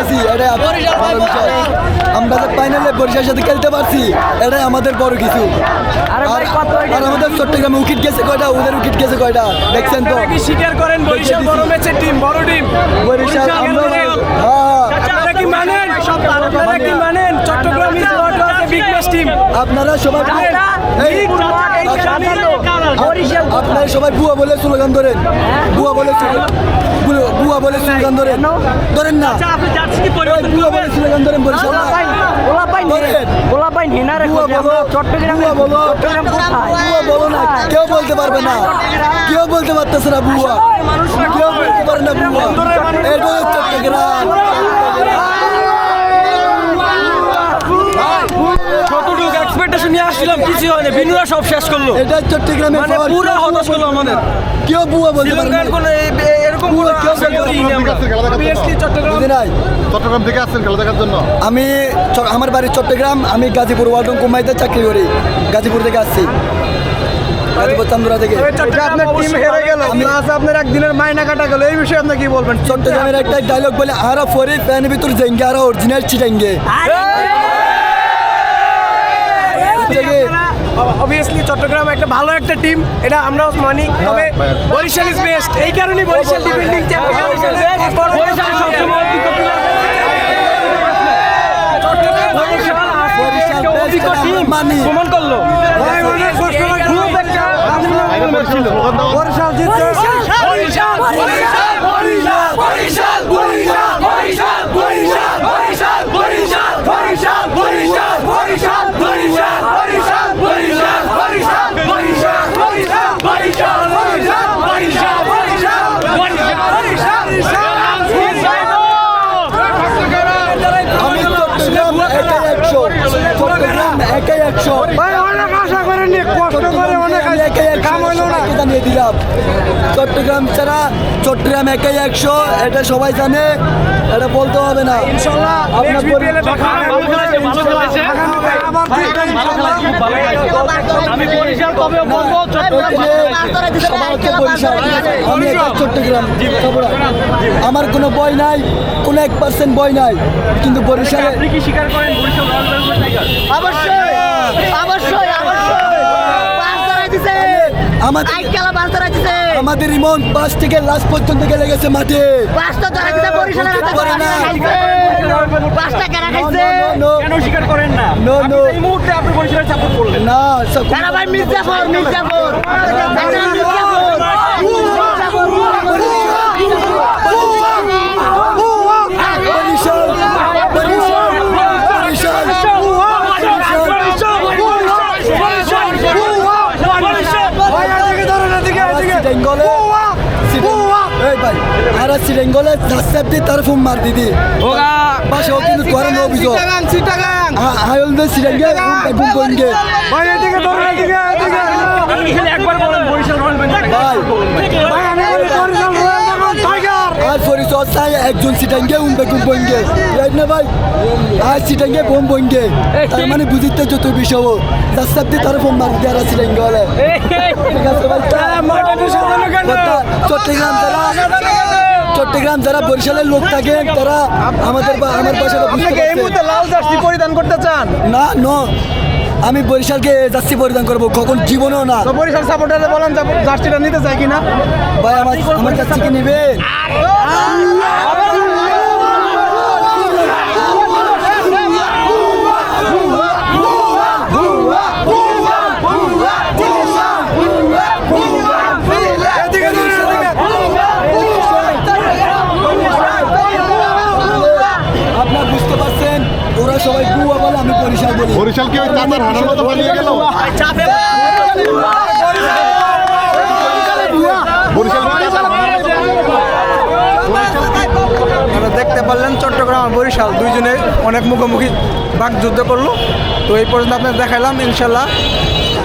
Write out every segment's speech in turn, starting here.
পাইছি এটাই আমরা যে ফাইনালে বরিশালের সাথে খেলতে পারছি এটাই আমাদের বড় কিছু। আর- কত উইকেট আর আমাদের চট্টগ্রামে উইকেট গেছে কয়টা? ওদের উইকেট গেছে কয়টা? দেখছেন তো? স্বীকার করেন বরিশাল বড় ম্যাচের টিম বড় টিম বরিশাল আমরা হ্যাঁ। আপনারা কি মানেন? আপনারা কি মানেন? Chittagong is not a big match team আপনারা সবাই এই আপনারা সবাই বুয়া বলে স্লোগান ধরেন। বুয়া বলে ভুয়া বলে সুলতান ধরেন। ধরেন না। ভুয়া বলে স্লোগান ধরেন বরিশাল কেউ বলতে পারবে না। কেউ বলতে পারতেছে না ভুয়া কেউ বলতে পারে না ভুয়া এটা চট্টগ্রাম। আসছিলাম কিছু হয় না বিনুরা সব শেষ করল। এটা চট্টগ্রামে মানে পুরো হতাশ করল আমাদের। কেউ বুয়া বলতে শ্রীলঙ্কার কোনো এরকম কোনো কেউ করিনি আমরা। চট্টগ্রাম থেকে আসছেন খেলা দেখার জন্য? আমি আমার বাড়ি চট্টগ্রাম আমি গাজীপুর ওয়ার্ডন কুমাইতে চাকরি করি। গাজীপুর থেকে আসছি। গাজীপুর চান্দুরা থেকে। আপনার টিম হেরে গেল। আপনার একদিনের মাইনা কাটা গেল। এই বিষয়ে আপনি কি বলবেন? চট্টগ্রামের একটা ডায়লগ বলে আরা ফরে প্যান ভিতর যাইঙ্গে আরা অরিজিনাল চিটাঙ্গে। অবভিয়াসলি চট্টগ্রাম একটা ভালো একটা টিম এটা আমরাও মানি। তবে বরিশাল ইজ বেস্ট এই কারণেই বরিশাল ডিফেন্ডিং চ্যাম্পিয়ন বরিশাল সবসময় অনেক আশা কষ্ট করে অনেক জানিয়ে দিলাম। চট্টগ্রাম ছাড়া চট্টগ্রাম একাই একশো এটা সবাই জানে এটা বলতে হবে না। ইনশাল্লাহ আমি বরিশাল বলব? চট্টগ্রাম আমার কোনো বই নাই কোনো এক পার্সেন্ট বই নাই। কিন্তু বরিশালে আপনি কি স্বীকার করেন বরিশাল অবশ্যই। অবশ্যই অবশ্যই। পাঁচ ধরা দিছে। আমাদের আই পাঁচ ধরা দিছে। আমাদের ইমন পাঁচ থেকে লাস্ট পর্যন্ত গেলে গেছে মাঠে। পাঁচটা ধরা দিছে বরিশালের হাতে করে না। পাঁচটা কেনা খাইছে। কেন স্বীকার করেন না? No, আপনি এই মুহূর্তে আপনি বরিশালের সাপোর্ট করলেন। না সব- ভাই মির্জাফর মির্জাফর। তারা চিরেঙ্গলে সাবসেপ্টি তার ফোন মার দিদি বাসা কিন্তু করেন অভিযোগ হায়ল দে চিরেঙ্গে ফোন করেনগে ভাই একজন সিটাঙ্গে উমবে গুম বঙ্গে রাইট না ভাই আর সিটাঙ্গে বোম তার মানে বুঝিতে যত বিষয় তার তার ফোন মার দিয়ে চট্টগ্রাম তারা চট্টগ্রাম যারা বরিশালের লোক থাকে তারা আমাদের বা- আমার পাশে লাল জার্সি পরিধান করতে চান না ন আমি বরিশালকে জার্সি পরিধান করব কখন জীবনেও না তো বরিশাল সাপোর্টারে বলেন জার্সিটা নিতে চাই কিনা ভাই আমার আমার জার্সিকে নিবে আপনার বুঝতে পারছেন ওরা সবাই গুয়া বলে আমি বরিশাল কি ওই চাঁদার হানার মতো পালিয়ে গেল? দেখতে পারলেন চট্টগ্রাম আর বরিশাল দুইজনে অনেক মুখোমুখি বাক যুদ্ধ করল। তো এই পর্যন্ত আপনার দেখালাম ইনশাল্লাহ।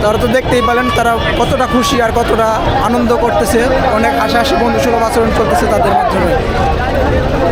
তারা তো দেখতেই পেলেন তারা কতটা খুশি আর কতটা আনন্দ করতেছে। অনেক হাসাহাসি বন্ধু সুলভ আচরণ চলতেছে তাদের মাধ্যমে।